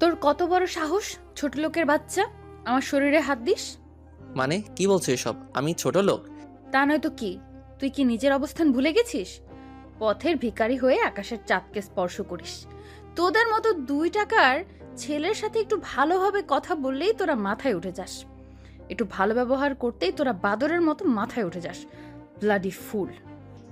তোর কত বড় সাহস ছোট লোকের বাচ্চা? আমার শরীরে হাত দিস। মানে কি বলছো এসব? আমি ছোট লোক? তা নয় তো কি? তুই কি নিজের অবস্থান ভুলে গেছিস? পথের ভিখারি হয়ে আকাশের চাঁদকে স্পর্শ করিস। তোদের মতো দুই টাকার ছেলের সাথে একটু ভালোভাবে কথা বললেই তোরা মাথায় উঠে যাস। একটু ভালো ব্যবহার করতেই তোরা বাদরের মতো মাথায় উঠে যাস। ব্লাডি ফুল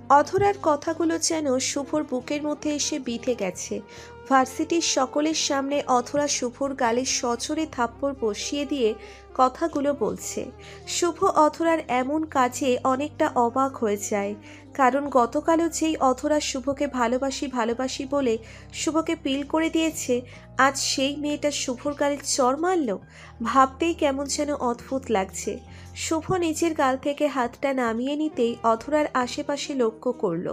অধরার কথাগুলো যেন শুভর বুকের মধ্যে এসে বিঁধে গেছে। ভার্সিটির সকলের সামনে অধরা শুভর গালে সচরে থাপ্পড় বসিয়ে দিয়ে কথাগুলো বলছে। শুভ অধরার এমন কাজে অনেকটা অবাক হয়ে যায়। কারণ গতকালও যেই অধরা শুভকে ভালোবাসি ভালোবাসি বলে শুভকে পিল করে দিয়েছে, আজ সেই মেয়েটা শুভর গালে চর মারল। ভাবতেই কেমন যেন অদ্ভুত লাগছে। শুভ নিজের গাল থেকে হাতটা নামিয়ে নিতেই অথরার আশেপাশে লক্ষ্য করল।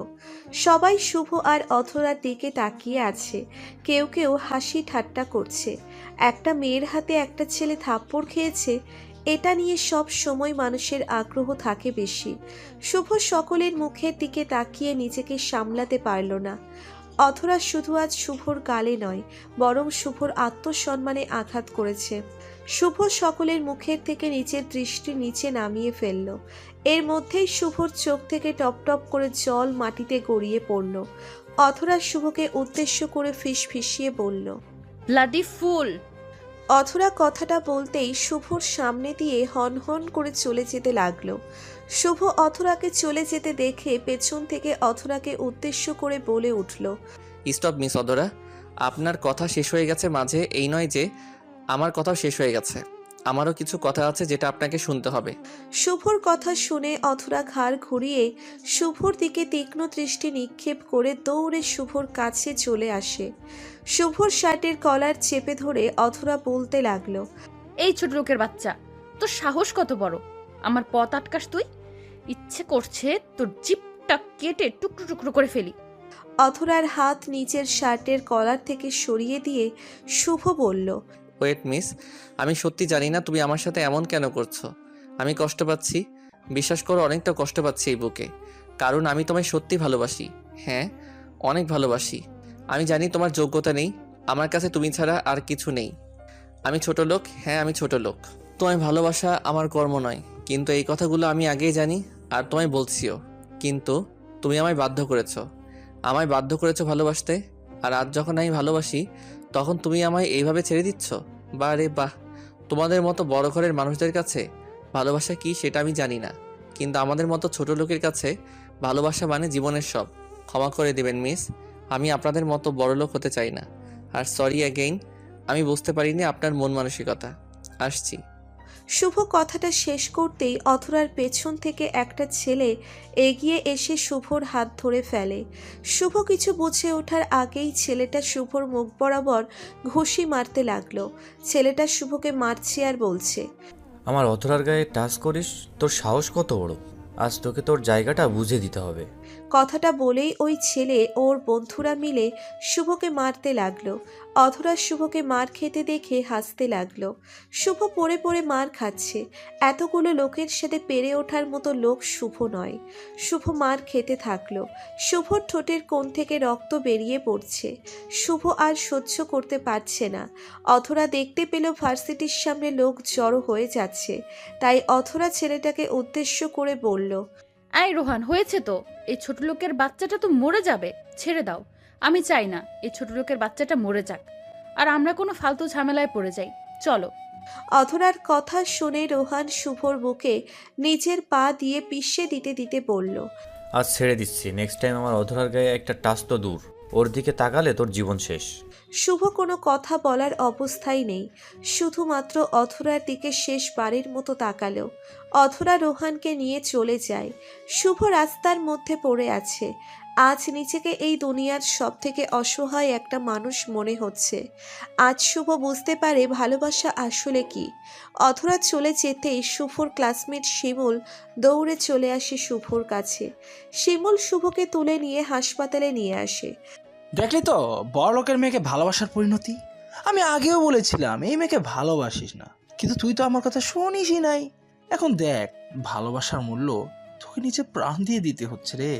সবাই শুভ আর অথরার দিকে তাকিয়ে আছে। কেউ কেউ হাসি ঠাট্টা করছে। একটা মেয়ের হাতে একটা ছেলে থাপ্পড় খেয়েছে, এটা নিয়ে সব সময় মানুষের আগ্রহ থাকে বেশি। শুভ সকলের মুখের দিকে তাকিয়ে নিজেকে সামলাতে পারল না। অথরা শুধু আজ শুভর গালে নয়, বরং শুভর আত্মসম্মানে আঘাত করেছে। শুভ সকলের মুখের থেকে নিচের দৃষ্টি নিচে নামিয়ে ফেলল। এর মধ্যেই শুভর চোখ থেকে টপ টপ করে জল মাটিতে গড়িয়ে পড়ল। অথরা শুভকে উদ্দেশ্য করে ফিস ফিসিয়ে বলল ব্লাডি ফুল! অথরা কথাটা বলতেই শুভর সামনে দিয়ে হন হন করে চলে যেতে লাগল। শুভ অথরাকে চলে যেতে দেখে পেছন থেকে অথরাকে উদ্দেশ্য করে বলে উঠল স্টপ মিস অদরা আপনার কথা শেষ হয়ে গেছে মাঝে এই নয় যে আমার কথাও শেষ হয়ে গেছে। আমারও কিছু কথা আছে যেটা আপনাকে শুনতে হবে। শুভর কথা শুনে অথরা ঘাড় ঘুরিয়ে শুভর দিকে তীক্ষ্ণ দৃষ্টি নিক্ষেপ করে দৌড়ে শুভর কাছে চলে আসে। শুভর শার্টের কলার চেপে ধরে অথরা বলতে লাগল এই ছোট লোকের বাচ্চা তোর সাহস কত বড়? আমার পথ আটকাস তুই? ইচ্ছে করছে তোর জিপটা কেটে টুকরো টুকরো করে ফেলি। অথরার হাত নিচের শার্টের কলার থেকে সরিয়ে দিয়ে শুভ বলল ওয়েট মিস, আমি সত্যি জানি না তুমি আমার সাথে এমন কেন করছ। আমি কষ্ট পাচ্ছি। বিশ্বাস করো, অনেকটা কষ্ট পাচ্ছি এই বুকে। কারণ আমি তোমায় সত্যি ভালোবাসি। হ্যাঁ অনেক ভালোবাসি। আমি জানি তোমার যোগ্যতা নেই। আমার কাছে তুমি ছাড়া আর কিছু নেই। আমি ছোট লোক। হ্যাঁ আমি ছোট লোক। তোমায় ভালোবাসা আমার কর্ম নয়। কিন্তু এই কথাগুলো আমি আগেই জানি আর তোমায় বলছিও। কিন্তু তুমি আমায় বাধ্য করেছ। আমায় বাধ্য করেছ ভালোবাসতে। আর আজ যখন আমি ভালোবাসি তখন তুমি আমায় এইভাবে ছেড়ে দিচ্ছ? বা রে বাহ, তোমাদের মতো বড় ঘরের মানুষদের কাছে ভালোবাসা কি সেটা আমি জানি না। কিন্তু আমাদের মতো ছোট লোকের কাছে ভালোবাসা মানে জীবনের সব। ক্ষমা করে দেবেন, মিস। আমি আপনাদের মতো বড় লোক হতে চাই না। আর সরি অ্যাগেইন আমি বুঝতে পারিনি আপনার মন মানসিকতা। আসছি। শুভ কথাটা শেষ করতেই অথরার পেছন থেকে একটা ছেলে এগিয়ে এসে শুভর হাত ধরে ফেলে। শুভ কিছু বুঝে ওঠার আগেই ছেলেটা শুভর মুখ বরাবর ঘুষি মারতে লাগল। ছেলেটা শুভকে মারছে আর বলছে, আমার অথরার গায়ে টাচ করিস, তোর সাহস কত বড়? আজ তোকে তোর জায়গাটা বুঝে দিতে হবে। কথাটা বলেই ওই ছেলে ওর বন্ধুরা মিলে শুভকে মারতে লাগল। অধরা শুভকে মার খেতে দেখে হাসতে লাগল। শুভ পড়ে পড়ে মার খাচ্ছে। এতগুলো লোকের সাথে পেরে ওঠার মতো লোক শুভ নয়। শুভ মার খেতে থাকল। শুভর ঠোঁটের কোণ থেকে রক্ত বেরিয়ে পড়ছে। শুভ আর সহ্য করতে পারছে না। অথরা দেখতে পেল ভার্সিটির সামনে লোক জড়ো হয়ে যাচ্ছে। তাই অথরা ছেলেটাকে উদ্দেশ্য করে বলল আই রোহান হয়েছে তো। এই ছোট লোকের বাচ্চাটা তো মরে যাবে। ছেড়ে দাও। আমি চাই না এই ছোট লোকের বাচ্চাটা মরে যাক। আর আমরা কোনো ফালতু ঝামেলায় পড়ে যাই। চলো। অধরার কথা শুনে রোহান শুভর বুকে নিজের পা দিয়ে পিষে দিতে দিতে বলল আজ ছেড়ে দিচ্ছি। নেক্সট টাইম আমার অধরার গায়ে একটা টাস তো দূর। ওর দিকে তাকালে তোর জীবন শেষ। শুভ কোনো কথা বলার অবস্থাই নেই। শুধুমাত্র অধরার দিকে শেষবারের মতো তাকালো অধরা রোহানকে নিয়ে চলে যায়। শুভ রাস্তার মধ্যে পড়ে আছে। আজ নিজেকে এই দুনিয়ার সব থেকে অসহায় একটা মানুষ মনে হচ্ছে। আজ শুভ বুঝতে পারে ভালোবাসা আসলে কি। অধরা চলে যেতেই শুভর ক্লাসমেট শিমুল দৌড়ে চলে আসে শুভর কাছে। শিমুল শুভকে তুলে নিয়ে হাসপাতালে নিয়ে আসে। দেখলি তো, বড় লোকের মেয়েকে ভালোবাসার পরিণতি? আমি আগেও বলেছিলাম, এই মেয়েকে ভালোবাসিস না। কিন্তু তুই তো আমার কথা শুনিসই নাই। এখন দেখ, ভালোবাসার মূল্য তোকে নিচে প্রাণ দিয়ে দিতে হচ্ছে রে।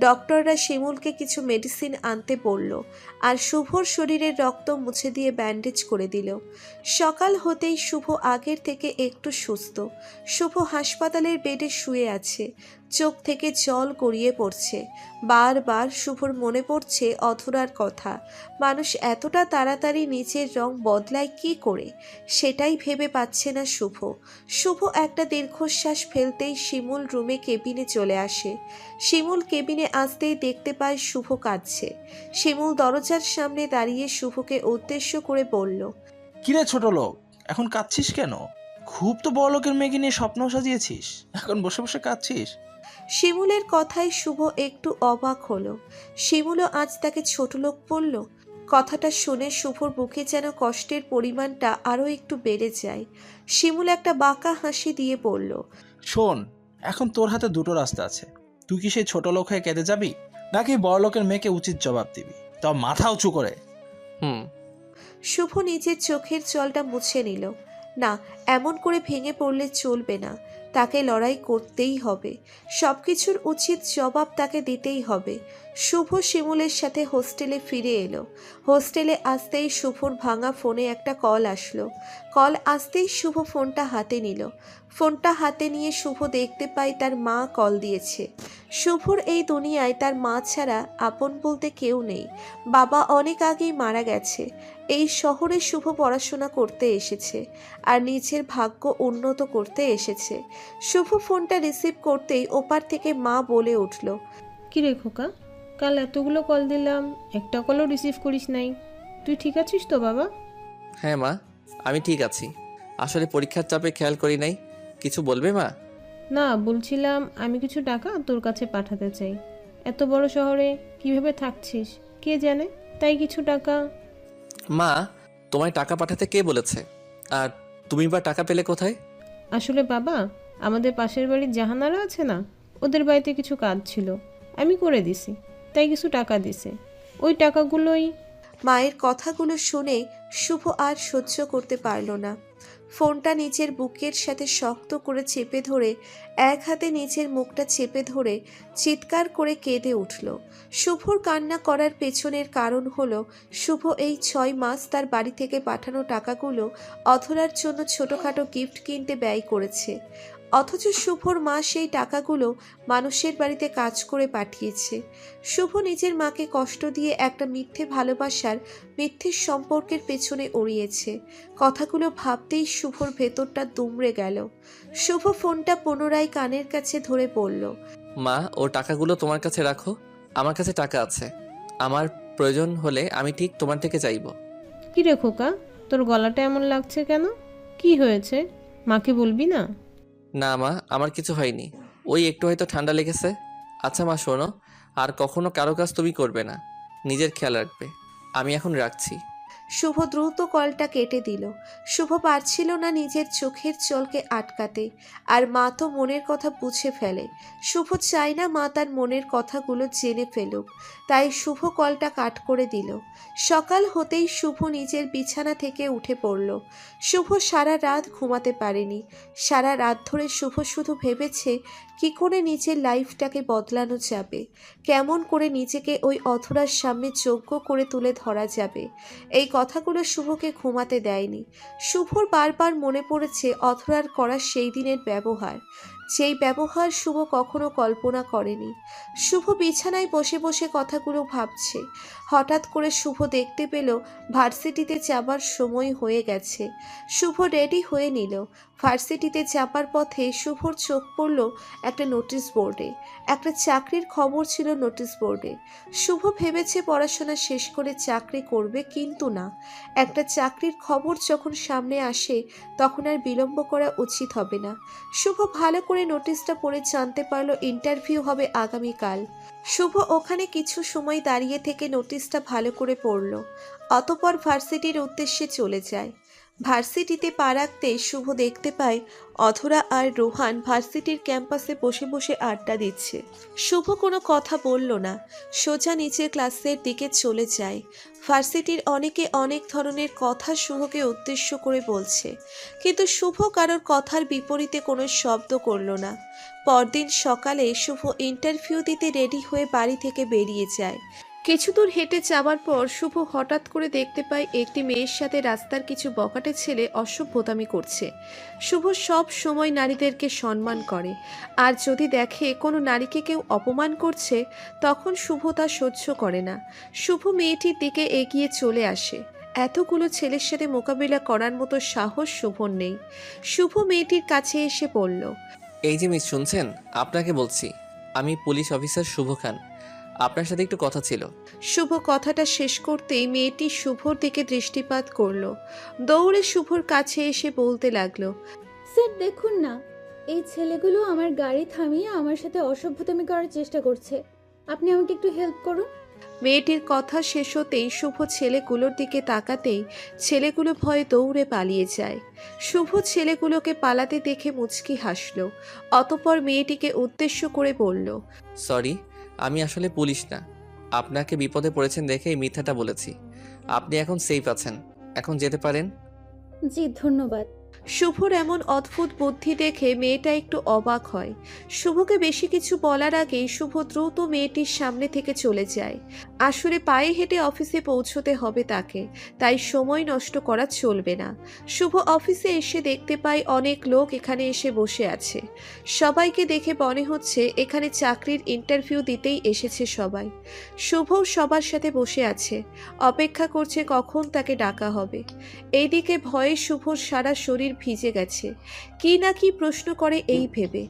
ডক্টররা শিমুলকে কিছু মেডিসিন আনতে বলল, আর শুভর শরীরের রক্ত মুছে দিয়ে ব্যান্ডেজ করে দিল। সকাল হতেই শুভ আগের থেকে একটু সুস্থ। শুভ হাসপাতালের বেডে শুয়ে আছে। চোখ থেকে জল গড়িয়ে পড়ছে। বারবার শুভর মনে পড়ছে অধরার কথা। মানুষ এতটা তাড়াতাড়ি নিচের রং বদলায় কি করে? সেটাই ভেবে পাচ্ছে না শুভ। শুভ একটা দীর্ঘশ্বাস ফেলতেই শিমুল রুমে কেবিনে চলে আসে। শিমুল কেবিনে আসতেই দেখতে পায় শুভ কাঁদছে। শিমুল দরজার সামনে দাঁড়িয়ে শুভকে উদ্দেশ্য করে বলল কিরে ছোট লোক, এখন কাঁদছিস কেন? খুব তো বড় লোকের মেয়েকে নিয়ে স্বপ্ন সাজিয়েছিস। এখন বসে বসে কাঁদছিস? শিমুলের কথায় শুভ একটু অবাক হলো। শিমুলও আজ তাকে ছোট লোক বলল কথাটা শুনে শুভর বুকে যেন কষ্টের পরিমাণটা আরও একটু বেড়ে যায়। শিমুল একটা বাঁকা হাসি দিয়ে বলল শোন এখন তোর হাতে দুটো রাস্তা আছে। তুই কি সেই ছোট লোক হয়ে কেঁদে যাবি নাকি বড় লোকের মেয়েকে উচিত জবাব দিবি? তাও মাথা উঁচু করে। হুম। শুভ নিজের চোখের জলটা মুছে নিল। না, এমন করে ভেঙে পড়লে চলবে না। তাকে লড়াই করতেই হবে। সব কিছুর উচিত জবাব তাকে দিতেই হবে। শুভ শিমুলের সাথে হোস্টেলে ফিরে এলো। হোস্টেলে আসতেই শুভর ভাঙা ফোনে একটা কল আসলো। কল আসতেই শুভ ফোনটা হাতে নিল। ফোনটা হাতে নিয়ে শুভ দেখতে পায় তার মা কল দিয়েছে। শুভর এই দুনিয়ায় তার মা ছাড়া আপন বলতে কেউ নেই। বাবা অনেক আগেই মারা গেছে। এই শহরে শুভ পড়াশোনা করতে এসেছে আর নিজের ভাগ্য উন্নত করতে এসেছে। শুভ ফোনটা রিসিভ করতেই ওপার থেকে মা বলে উঠল কি রে খোকা কাল এতগুলো কল দিলাম একটা কলও রিসিভ করিস নাই। তুই ঠিক আছিস তো বাবা? হ্যাঁ মা আমি ঠিক আছি। আসলে পরীক্ষার চাপে খেয়াল করি নাই। কিছু বলবে মা? না বলছিলাম আমি কিছু টাকা তোর কাছে পাঠাতে চাই। এত বড় শহরে কীভাবে থাকছিস কে জানে? তাই কিছু টাকা মা তোমায় টাকা পাঠাতে কে বলেছে? আর তুমি বা টাকা পেলে কোথায়? আসলে বাবা আমাদের পাশের বাড়ির জাহানারা আছে না? ওদের বাড়িতে কিছু কাজ ছিল। আমি করে দিছি তাই কিছু টাকা দিছে। ওই টাকাগুলোই মায়ের কথাগুলো শুনে শুভ আর সহ্য করতে পারল না। ফোনটা নিচের বুকের সাথে শক্ত করে চেপে ধরে, এক হাতে নিচের মুখটা চেপে ধরে চিৎকার করে কেঁদে উঠল। শুভর কান্না করার পেছনের কারণ হল, শুভ এই ছয় মাস তার বাড়ি থেকে পাঠানো টাকাগুলো অধরার জন্য ছোটোখাটো গিফট কিনতে ব্যয় করেছে। অথচ শুভর মা সেই টাকাগুলো মানুষের বাড়িতে কাজ করে পাঠিয়েছে। শুভ নিজের মাকে কষ্ট দিয়ে একটা মিথ্যে ভালোবাসার মিথ্যে সম্পর্কের পেছনে উড়িয়েছে। কথাগুলো ভাবতেই শুভর ভেতরটা দুমড়ে গেল। শুভ ফোনটা পুনরায় কানের কাছে ধরে বলল মা ও টাকাগুলো তোমার কাছে রাখো। আমার কাছে টাকা আছে। আমার প্রয়োজন হলে আমি ঠিক তোমার থেকে চাইব। কি রে খোকা তোর গলাটা এমন লাগছে কেন? কি হয়েছে? মাকে বলবি না? না, মা, আমার কিছু হয়নি। ওই একটু হয়তো ঠান্ডা লেগেছে। আচ্ছা মা, শোনো। আর কখনো কারও কাজ তুমি করবে না। নিজের খেয়াল রাখবে। আমি এখন রাখছি। শুভ দ্রুত কলটা কেটে দিল। শুভ পারছিল না নিজের চোখের চলকে আটকাতে, আর মা তো মনের কথা বুঝে ফেলে। শুভ চায় না মা তার মনের কথাগুলো জেনে ফেলুক, তাই শুভ কলটা কাট করে দিল। সকাল হতেই শুভ নিজের বিছানা থেকে উঠে পড়ল। শুভ সারা রাত ঘুমাতে পারেনি। সারা রাত ধরে শুভ শুধু ভেবেছে, কি করে নিজের লাইফটাকে বদলানো যাবে? কেমন করে নিজেকে ওই অথরার সামনে যোগ্য করে তুলে ধরা যাবে? এই কথাগুলো শুভকে ঘুমাতে দেয়নি। শুভর বারবার মনে পড়েছে অথরার করা সেই দিনের ব্যবহার। যেই ব্যবহার শুভ কখনো কল্পনা করেনি। শুভ বিছানায় বসে বসে কথাগুলো ভাবছে। হঠাৎ করে শুভ দেখতে পেল, ভার্সিটিতে যাবার সময় হয়ে গেছে। শুভ রেডি হয়ে নিল। ভার্সিটিতে যাবার পথে শুভর চোখ পড়ল একটা নোটিশ বোর্ডে। একটা চাকরির খবর ছিল নোটিশ বোর্ডে। শুভ ভেবেছে পড়াশোনা শেষ করে চাকরি করবে, কিন্তু না। একটা চাকরির খবর যখন সামনে আসে, তখন আর বিলম্ব করা উচিত হবে না। শুভ ভালো করে নোটিশটা পড়ে জানতে পারল ইন্টারভিউ হবে আগামীকাল। শুভ ওখানে কিছু সময় দাঁড়িয়ে থেকে নোটিশটা ভালো করে পড়ল। অতপর ভার্সিটির উদ্দেশ্যে চলে যায়। ভার্সিটিতে পা রাখতে শুভ দেখতে পায় অধরা আর রোহান ভার্সিটির ক্যাম্পাসে বসে বসে আড্ডা দিচ্ছে। শুভ কোনো কথা বলল না। সোজা নিচের ক্লাসের দিকে চলে যায়। ভার্সিটির অনেকে অনেক ধরনের কথা শুভকে উদ্দেশ্য করে বলছে। কিন্তু শুভ কারোর কথার বিপরীতে কোনো শব্দ করল না। পরদিন সকালে শুভ ইন্টারভিউ দিতে রেডি হয়ে বাড়ি থেকে বেরিয়ে যায়। কিছু দূর হেঁটে যাওয়ার পর শুভ হঠাৎ করে দেখতে পায় একটি মেয়ের সাথে রাস্তার কিছু বকাটে ছেলে অসভ্যতামি করছে। শুভ সব সময় নারীদেরকে সম্মান করে। আর যদি দেখে কোনো নারীকে কেউ অপমান করছে, তখন শুভ তা সহ্য করে না। শুভ মেয়েটির দিকে এগিয়ে চলে আসে। এতগুলো ছেলের সাথে মোকাবিলা করার মতো সাহস শুভর নেই। শুভ মেয়েটির কাছে এসে পড়ল এই যে মিস শুনছেন, আপনাকে বলছি। আমি পুলিশ অফিসার শুভ খান। আপনার সাথে একটু কথা ছিল। শুভ কথাটা শেষ করতেই মেয়েটি শুভর দিকে দৃষ্টিপাত করল। দৌড়ে শুভর কাছে এসে বলতে লাগল স্যার দেখুন না এই ছেলেগুলো আমার গাড়ি থামিয়ে আমার সাথে অসভ্যতামি করার চেষ্টা করছে। আপনি আমাকে একটু হেল্প করুন? মেয়েটির কথা শেষ হতেই শুভ ছেলেগুলোর দিকে তাকাতেই ছেলেগুলো ভয়ে দৌড়ে পালিয়ে যায়। শুভ ছেলেগুলোকে পালাতে দেখে মুচকি হাসল। অতপর মেয়েটিকে উদ্দেশ্য করে বলল সরি আমি আসলে পুলিশ না। আপনাকে বিপদে পড়েছেন দেখে এই মিথ্যাটা বলেছি। আপনি এখন সেফ আছেন। এখন যেতে পারেন? জি, ধন্যবাদ। শুভর এমন অদ্ভুত বুদ্ধি দেখে মেয়েটা একটু অবাক হয়। শুভকে বেশি কিছু বলার আগেই শুভ দ্রুত মেয়েটির সামনে থেকে চলে যায়। আসলে পায়ে হেঁটে অফিসে পৌঁছতে হবে তাকে, তাই সময় নষ্ট করা চলবে না। শুভ অফিসে এসে দেখতে পায় অনেক লোক এখানে এসে বসে আছে। সবাইকে দেখে মনে হচ্ছে এখানে চাকরির ইন্টারভিউ দিতেই এসেছে সবাই। শুভও সবার সাথে বসে আছে। অপেক্ষা করছে কখন তাকে ডাকা হবে। এইদিকে ভয়ে শুভর সারা শরীর ভিজে গেছে। কি না কি প্রশ্ন করে এই ভেবে।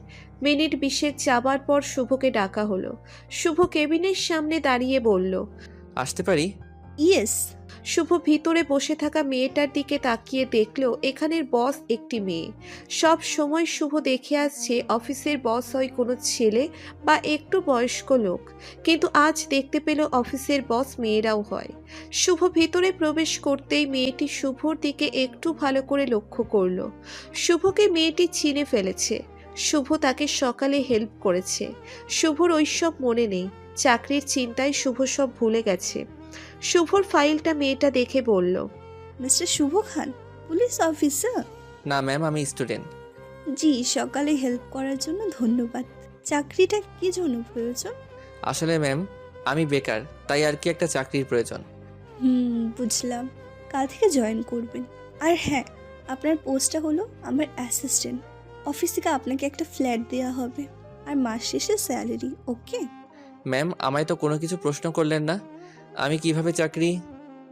মিনিট বিশেক যাবার পর শুভকে ডাকা হলো। শুভ কেবিনের সামনে দাঁড়িয়ে বলল, আসতে পারি? ইয়েস। শুভ ভিতরে বসে থাকা মেয়েটার দিকে তাকিয়ে দেখল এখানের বস একটি মেয়ে। সব সময় শুভ দেখে আসছে অফিসের বস হয় কোনো ছেলে বা একটু বয়স্ক লোক। কিন্তু আজ দেখতে পেল অফিসের বস মেয়েরাও হয়। শুভ ভিতরে প্রবেশ করতেই মেয়েটি শুভর দিকে একটু ভালো করে লক্ষ্য করল। শুভকে মেয়েটি চিনে ফেলেছে। শুভ তাকে সকালে হেল্প করেছে। শুভর ওইসব মনে নেই। চাকরির চিন্তায় শুভ সব ভুলে গেছে। শুভর ফাইলটা মেয়েটা দেখে বলল mister Shubho Khan police officer? না ম্যাম আমি স্টুডেন্ট। জি সকালে হেল্প করার জন্য ধন্যবাদ। চাকরিটা কি জন্য প্রয়োজন? আসলে ম্যাম আমি বেকার তাই আর কি একটা চাকরির প্রয়োজন। হুম বুঝলাম। কাল থেকে জয়েন করবেন। আর হ্যাঁ আপনার পোস্টটা হলো আমার অ্যাসিস্ট্যান্ট। অফিস থেকে আপনাকে একটা ফ্ল্যাট দেওয়া হবে। আর মাস শেষে স্যালারি ওকে? ম্যাম আমায় তো কোনো কিছু প্রশ্ন করলেন না? আমি কীভাবে চাকরি?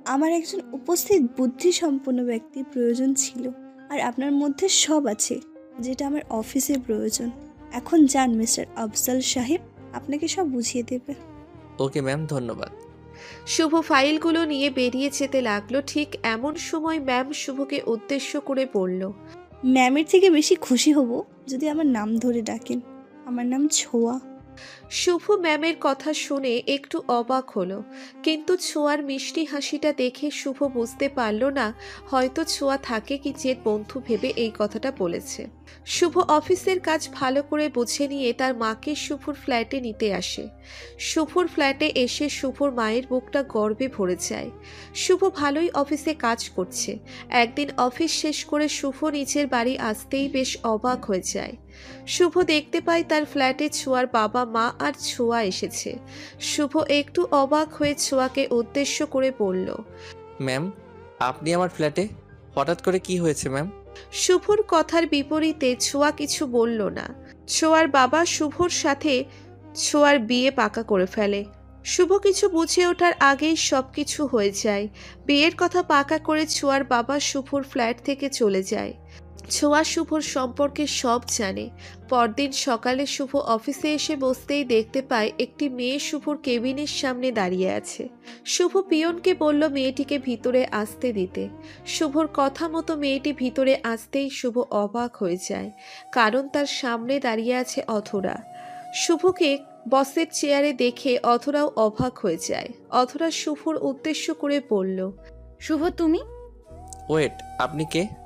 আমার একজন উপস্থিত বুদ্ধিসম্পন্ন ব্যক্তি প্রয়োজন ছিল আর আপনার মধ্যে সব আছে যেটা আমার অফিসের প্রয়োজন। এখন যান মিস্টার আফজাল সাহেব আপনাকে সব বুঝিয়ে দেবে। ওকে ম্যাম ধন্যবাদ। শুভ ফাইলগুলো নিয়ে বেরিয়ে যেতে লাগল ঠিক এমন সময় ম্যাম শুভকে উদ্দেশ্য করে বলল ম্যামের থেকে বেশি খুশি হব যদি আমার নাম ধরে ডাকেন। আমার নাম ছোয়া। শুভ ম্যামের কথা শুনে একটু অবাক হলো। কিন্তু ছোঁয়ার মিষ্টি হাসিটা দেখে শুভ বুঝতে পারল না, হয়তো ছোঁয়া থাকে কি যে বন্ধু ভেবে এই কথাটা বলেছে। শুভ অফিসের কাজ ভালো করে বুঝে নিয়ে তার মাকে শুভর ফ্ল্যাটে নিতে আসে। শুভর ফ্ল্যাটে এসে শুভর মায়ের বুকটা গর্বে ভরে যায়। শুভ ভালোই অফিসে কাজ করছে। একদিন অফিস শেষ করে শুভ নিজের বাড়ি আসতেই বেশ অবাক হয়ে যায়। শুভ দেখতে পায় তার ফ্ল্যাটে ছোঁয়ার বাবা মা আর ছোঁয়া এসেছে। শুভ একটু অবাক হয়ে ছোঁয়াকে উদ্দেশ্য করে বলল ম্যাম আপনি আমার ফ্ল্যাটে? হঠাৎ করে কি হয়েছে ম্যাম? শুভর কথার বিপরীতে ছোঁয়া কিছু বলল না। ছোঁয়ার বাবা শুভর সাথে ছোঁয়ার বিয়ে পাকা করে ফেলে। শুভ কিছু বুঝে ওঠার আগেই সব কিছু হয়ে যায়। বিয়ের কথা পাকা করে ছোঁয়ার বাবা শুভর ফ্ল্যাট থেকে চলে যায়। ছোঁয়া শুভর সম্পর্কে সব জানে। পরদিন সকালে শুভ অফিসে এসে বসতেই দেখতে পায় একটি মেয়ে শুভর কেবিনের সামনে দাঁড়িয়ে আছে। শুভ পিয়নকে বলল মেয়েটিকে ভিতরে আসতে দিতে। শুভর কথা মতো মেয়েটি ভিতরে আসতেই শুভ অবাক হয়ে যায় কারণ তার সামনে দাঁড়িয়ে আছে অথরা শুভকে বসের চেয়ারে দেখে অথরাও অবাক হয়ে যায়। অথরা শুভর উদ্দেশ্য করে বলল শুভ তুমি? ওয়েট আপনি কে?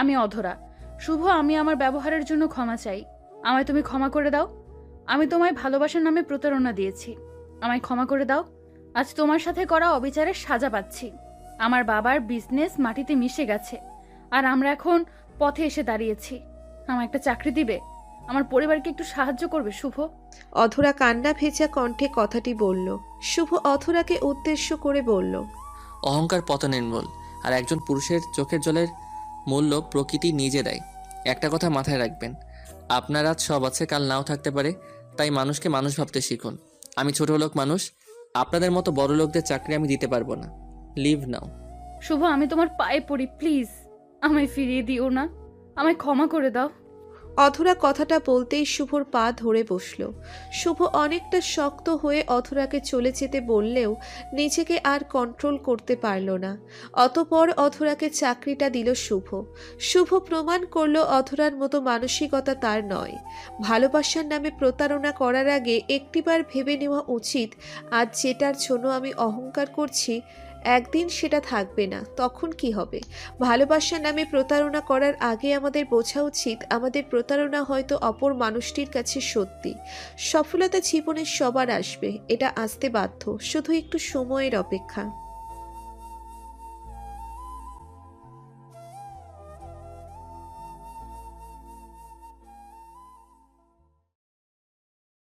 আমি অধরা। শুভ আমি আমার ব্যবহারের জন্য ক্ষমা চাই। আমায় তুমি ক্ষমা করে দাও। আমি তোমায় ভালোবাসার নামে প্রতারণা দিয়েছি। আমায় ক্ষমা করে দাও। আজ তোমার সাথে করা অবিচারের সাজা পাচ্ছি। আমার বাবার বিজনেস মাটিতে মিশে গেছে। আর আমরা এখন পথে এসে দাঁড়িয়েছি। আমার একটা চাকরি দিবে। আমার পরিবারকে একটু সাহায্য করবে শুভ। অধরা কান্না ভেজা কণ্ঠে কথাটি বলল। শুভ অধরাকে উদ্দেশ্য করে বলল অহংকার পতনের মূল। আর একজন পুরুষের চোখের জলের মূল্য প্রকৃতি নিজে দেয়। একটা কথা মাথায় রাখবেন, আপনার আজ সব আছে, কাল নাও থাকতে পারে, তাই মানুষকে মানুষ ভাবতে শিখুন। আমি ছোট লোক মানুষ, আপনাদের মতো বড় লোকদের চাকরি আমি দিতে পারব না। লিভ নাও। শুভ, আমি তোমার পায়ে পড়ি, প্লিজ। আমায় ফিরিয়ে দিও না। আমায় ক্ষমা করে দাও। অধরা কথাটা বলতেই শুভর পা ধরে বসল। শুভ অনেকটা শক্ত হয়ে অধরাকে চলে যেতে বললেও নিজেকে আর কন্ট্রোল করতে পারল না। অতপর অধরাকে চাকরিটা দিল শুভ। শুভ প্রমাণ করল অধরার মতো মানসিকতা তার নয়। ভালোবাসার নামে প্রতারণা করার আগে একটিবার ভেবে নেওয়া উচিত, আজ যেটার জন্য আমি অহংকার করছি একদিন সেটা থাকবে না, তখন কি হবে? ভালোবাসার নামে প্রতারণা করার আগে আমাদের বোঝা উচিত আমাদের প্রতারণা হয়তো অপর মানুষটির কাছে সত্যি। সফলতা জীবনের সবার আসবে, এটা আসতে বাধ্য, শুধু একটু সময়ের অপেক্ষা।